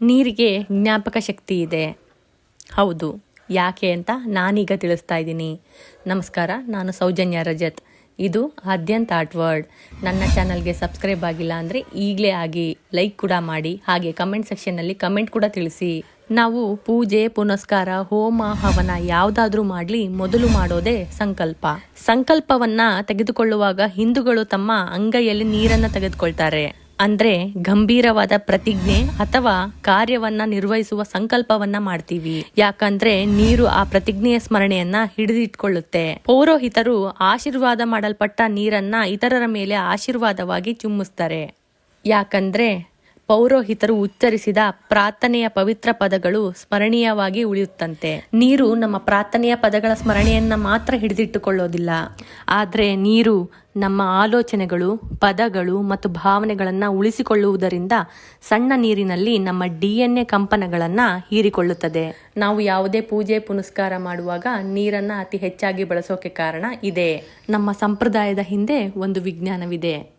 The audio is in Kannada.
ನೀರಿಗೆ ಜ್ಞಾಪಕ ಶಕ್ತಿ ಇದೆ. ಹೌದು. ಯಾಕೆ ಅಂತ ನಾನೀಗ ತಿಳಿಸ್ತಾ ಇದ್ದೀನಿ. ನಮಸ್ಕಾರ, ನಾನು ಸೌಜನ್ಯ ರಜತ್. ಇದು ಆದ್ಯಂತ ಆಟ್ವರ್ಡ್ ನನ್ನ ಚಾನಲ್ಗೆ ಸಬ್ಸ್ಕ್ರೈಬ್ ಆಗಿಲ್ಲ ಅಂದರೆ ಈಗಲೇ ಆಗಿ ಲೈಕ್ ಕೂಡ ಮಾಡಿ, ಹಾಗೆ ಕಮೆಂಟ್ ಸೆಕ್ಷನ್ನಲ್ಲಿ ಕಮೆಂಟ್ ಕೂಡ ತಿಳಿಸಿ. ನಾವು ಪೂಜೆ, ಪುನಸ್ಕಾರ, ಹೋಮ, ಹವನ ಯಾವುದಾದ್ರೂ ಮಾಡಲಿ ಮೊದಲು ಮಾಡೋದೇ ಸಂಕಲ್ಪ. ಸಂಕಲ್ಪವನ್ನ ತೆಗೆದುಕೊಳ್ಳುವಾಗ ಹಿಂದೂಗಳು ತಮ್ಮ ಅಂಗೈಯಲ್ಲಿ ನೀರನ್ನು ತೆಗೆದುಕೊಳ್ತಾರೆ. ಅಂದ್ರೆ ಗಂಭೀರವಾದ ಪ್ರತಿಜ್ಞೆ ಅಥವಾ ಕಾರ್ಯವನ್ನ ನಿರ್ವಹಿಸುವ ಸಂಕಲ್ಪವನ್ನ ಮಾಡ್ತೀವಿ. ಯಾಕಂದ್ರೆ ನೀರು ಆ ಪ್ರತಿಜ್ಞೆಯ ಸ್ಮರಣೆಯನ್ನ ಹಿಡಿದಿಟ್ಕೊಳ್ಳುತ್ತೆ. ಪೌರೋಹಿತರು ಆಶೀರ್ವಾದ ಮಾಡಲ್ಪಟ್ಟ ನೀರನ್ನ ಇತರರ ಮೇಲೆ ಆಶೀರ್ವಾದವಾಗಿ ಚುಮ್ಮಿಸ್ತಾರೆ ಯಾಕಂದ್ರೆ ಪೌರೋಹಿತರು ಉಚ್ಚರಿಸಿದ ಪ್ರಾರ್ಥನೆಯ ಪವಿತ್ರ ಪದಗಳು ಸ್ಮರಣೀಯವಾಗಿ ಉಳಿಯುತ್ತಂತೆ. ನೀರು ನಮ್ಮ ಪ್ರಾರ್ಥನೆಯ ಪದಗಳ ಸ್ಮರಣೆಯನ್ನ ಮಾತ್ರ ಹಿಡಿದಿಟ್ಟುಕೊಳ್ಳೋದಿಲ್ಲ. ಆದರೆ ನೀರು ನಮ್ಮ ಆಲೋಚನೆಗಳು, ಪದಗಳು ಮತ್ತು ಭಾವನೆಗಳನ್ನು ಉಳಿಸಿಕೊಳ್ಳುವುದರಿಂದ ಸಣ್ಣ ನೀರಿನಲ್ಲಿ ನಮ್ಮ ಡಿ ಎನ್ ಎ ಕಂಪನಗಳನ್ನು ಹೀರಿಕೊಳ್ಳುತ್ತದೆ. ನಾವು ಯಾವುದೇ ಪೂಜೆ, ಪುನಸ್ಕಾರ ಮಾಡುವಾಗ ನೀರನ್ನು ಅತಿ ಹೆಚ್ಚಾಗಿ ಬಳಸೋಕೆ ಕಾರಣ ಇದೆ. ನಮ್ಮ ಸಂಪ್ರದಾಯದ ಹಿಂದೆ ಒಂದು ವಿಜ್ಞಾನವಿದೆ.